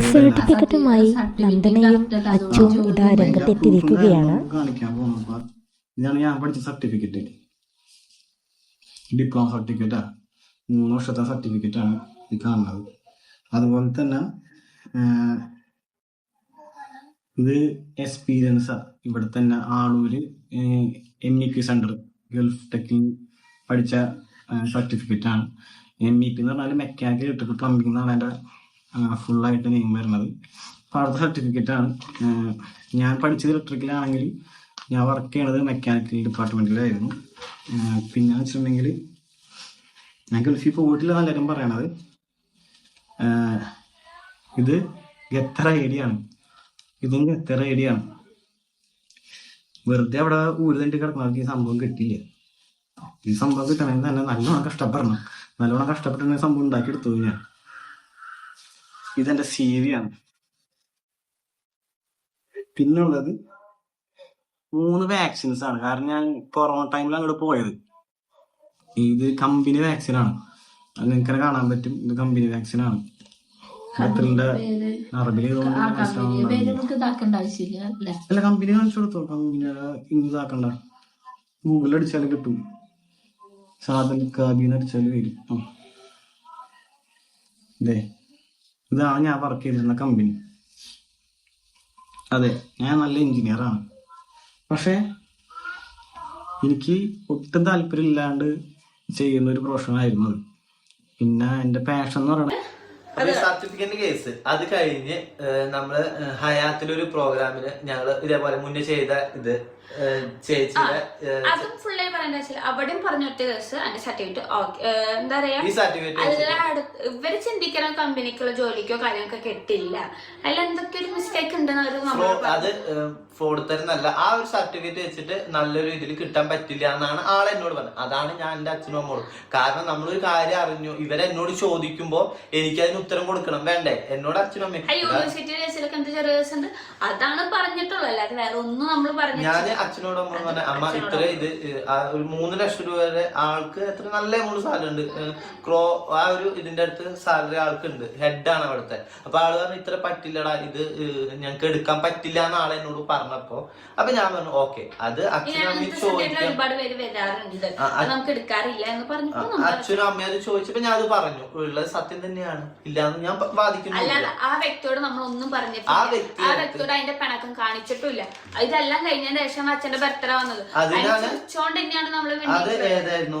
സർട്ടിഫിക്കറ്റുമായി നന്ദനയും അച്ചുവും ഇതാ രംഗത്തെത്തിയിരിക്കുകയാണ്. ഇതാണ് ഞാൻ പഠിച്ച സർട്ടിഫിക്കറ്റ് ഡിപ്ലോമ സർട്ടിഫിക്കറ്റാ മൂന്ന് വർഷത്തെ സർട്ടിഫിക്കറ്റാണ് ഈ കാണുന്നത്. അതുപോലെ തന്നെ ഇത് എക്സ്പീരിയൻസാ ഇവിടെ തന്നെ Aloor M E P centre Gulf ടെക്കിൽ പഠിച്ച സർട്ടിഫിക്കറ്റാണ് ആണ്. എം ഇ പി എന്ന് പറഞ്ഞാൽ മെക്കാനിക്കൽ ഇലക്ട്രിക്കൽ പ്ലംബിംഗ് എന്നാണ് എന്റെ ഫുള്ളായിട്ട് നെയിം വരുന്നത്. അപ്പോൾ അടുത്ത സർട്ടിഫിക്കറ്റ് ആണ്. ഞാൻ പഠിച്ചത് ഇലക്ട്രിക്കലാണെങ്കിൽ ഞാൻ വർക്ക് ചെയ്യണത് മെക്കാനിക്കൽ ഡിപ്പാർട്ട്മെന്റിലായിരുന്നു പിന്നെ വെച്ചിട്ടുണ്ടെങ്കിൽ ഞാൻ ഗൾഫിൽ പോയിട്ടില്ല എല്ലാവരും പറയണത്. ഇത് ഐഡിയ ആണ്. ഇതും ഐഡിയ ആണ്. വെറുതെ അവിടെ ഊരുതണ്ടി കിടക്കുന്നവർക്ക് ഈ സംഭവം കിട്ടില്ല ഈ സംഭവം കിട്ടണമെങ്കിൽ തന്നെ നല്ലോണം കഷ്ടപ്പെടണം. നല്ലോണം കഷ്ടപ്പെട്ടാണ് സംഭവം ഉണ്ടാക്കിയെടുത്തത് ഞാൻ. ഇതെന്റെ സി വി ആണ്. പിന്നുള്ളത് മൂന്ന് വാക്സിൻസ് ആണ്. കാരണം ഞാൻ കൊറോണ ടൈമിൽ അങ്ങോട്ട് പോയത്. ഇത് കമ്പനി വാക്സിൻ ആണ്. അത് നിങ്ങൾക്ക് കാണാൻ പറ്റും. ഇത് കമ്പനി വാക്സിൻ ആണ്. അല്ലേ? അല്ല കമ്പനി കാണിച്ചു കൊടുത്തോ? കമ്പനി ഇതാക്കണ്ട ഗൂഗിളിൽ അടിച്ചാലും കിട്ടും. സാധനം കാബിന്ന് അടിച്ചാലും വരും. ആ. ഇതേ ഇതാണ് ഞാൻ വർക്ക് ചെയ്തിരുന്ന കമ്പനി അതെ ഞാൻ നല്ല എഞ്ചിനീയറാണ് പക്ഷേ എനിക്ക് ഒട്ടും താല്പര്യം ഇല്ലാണ്ട് ചെയ്യുന്ന ഒരു പ്രൊഫഷനായിരുന്നു പിന്നെ എന്റെ പാഷൻ എന്ന് പറയുന്നത് സർട്ടിഫിക്കറ്റ് കേസ് അത് കഴിഞ്ഞ് നമ്മൾ ഹയാത്തിലൊരു പ്രോഗ്രാമിന് ഞങ്ങൾ ഇതേപോലെ മുന്നേ ചെയ്ത ഇത് അതും ഫുള്ളായി പറയണ്ട വെച്ചാൽ അവിടെയും പറഞ്ഞ ഒറ്റ ദിവസം അതിന്റെ സർട്ടിഫിക്കറ്റ് എന്താ പറയാ? ഇവർ ചിന്തിക്കണ കമ്പനിക്കുള്ള ജോലിക്കോ കാര്യങ്ങൾക്കോ കിട്ടില്ല. അതിൽ എന്തൊക്കെ ഒരു മിസ്റ്റേക്ക് ഉണ്ടെന്ന് അത് ഫ്രോഡ് ആ ഒരു സർട്ടിഫിക്കറ്റ് വെച്ചിട്ട് നല്ലൊരു ഇതിൽ കിട്ടാൻ പറ്റില്ല എന്നാണ് ആൾ എന്നോട് പറഞ്ഞത്. അതാണ് ഞാൻ എന്റെ അച്ഛനും അമ്മോളും കാരണം നമ്മളൊരു കാര്യം അറിഞ്ഞു. ഇവരെന്നോട് ചോദിക്കുമ്പോ എനിക്ക് അതിന് ഉത്തരം കൊടുക്കണം. വേണ്ടേ? എന്നോട് അച്ഛനും അമ്മയും യൂണിവേഴ്സിറ്റി ചെറിയ ഉണ്ട് അതാണ് പറഞ്ഞിട്ടുള്ളത്. അല്ലാതെ വേറെ ഒന്നും നമ്മൾ പറഞ്ഞു ഞാൻ അച്ഛനോട് അമ്മ പറഞ്ഞ അമ്മ ഇത്ര ഇത് ഒരു മൂന്ന് ലക്ഷം രൂപ വരെ ആൾക്ക് എത്ര നല്ല എമൗണ്ട് സാലറി ഉണ്ട് ക്രോ ആ ഒരു ഇതിന്റെ അടുത്ത് സാലറി ആൾക്ക് ഉണ്ട് ഹെഡാണ് അവിടുത്തെ. അപ്പൊ ആൾ പറഞ്ഞു ഇത്ര പറ്റില്ലടാ ഇത് ഞങ്ങൾക്ക് എടുക്കാൻ പറ്റില്ല എന്ന് ആളെ എന്നോട് പറഞ്ഞപ്പോ അപ്പൊ ഞാൻ പറഞ്ഞു ഓക്കെ അത് അച്ഛനും അമ്മയും ചോദിക്കാം. ആ, അത് അച്ഛനും അമ്മയും ചോദിച്ചപ്പോ ഞാൻ അത് പറഞ്ഞു. ഉള്ളത് സത്യം തന്നെയാണ്. ഇല്ലാന്ന് ഞാൻ വാദിക്കുന്നു ആ വ്യക്തിയോട് നമ്മൾ ഒന്നും ആ പറഞ്ഞിട്ടില്ല. വ്യക്തി ആ വ്യക്തിയോട് അതിന്റെ പിണക്കം കാണിച്ചിട്ടില്ല ഇതെല്ലാം കഴിഞ്ഞതിന് ശേഷം അച്ഛന്റെ ബർത്ത്ഡേ വന്നത്. അതിനാണ് തന്നെയാണ് നമ്മൾ അത് ഏതായിരുന്നു?